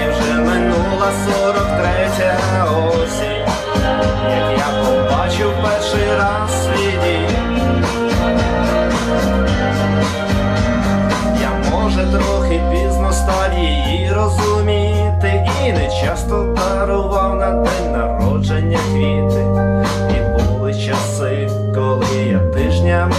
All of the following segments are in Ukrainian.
і вже минула сорок третя осінь, як я побачив перший раз свій дім. Я може трохи пізно став її розуміти, і не часто дарував на день народження квіти. І були часи, коли я тижнями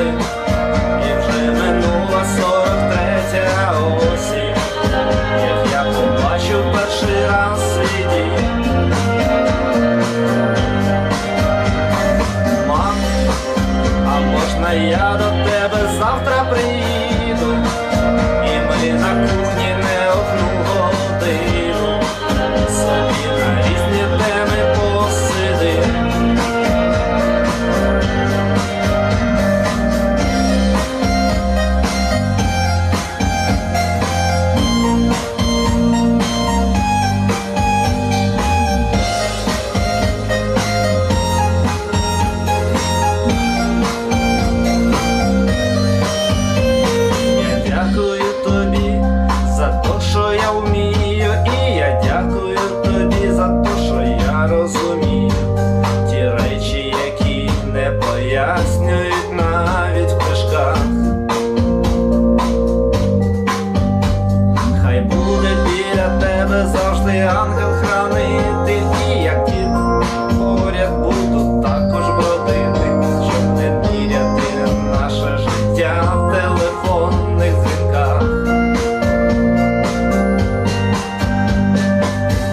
і вже минула сорок третя осінь, як я побачив перший раз свій дім. Мам, а можна я до тебе завтра приїду, завжди ангел хранити, і як ті поряд буду також бродити, щоб не міряти наше життя в телефонних дзвінках.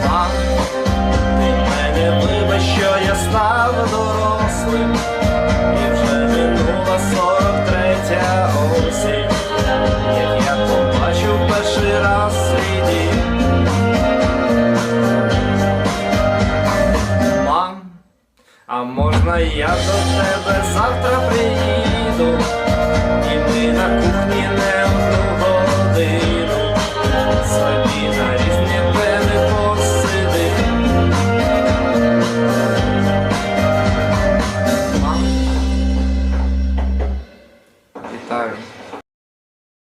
Мам, ти мене вибач, що я став дорослим, і вже минула сорок третя осінь, як я побачив перший раз свій дім. Можна я до тебе завтра приїду, і ми на кухні не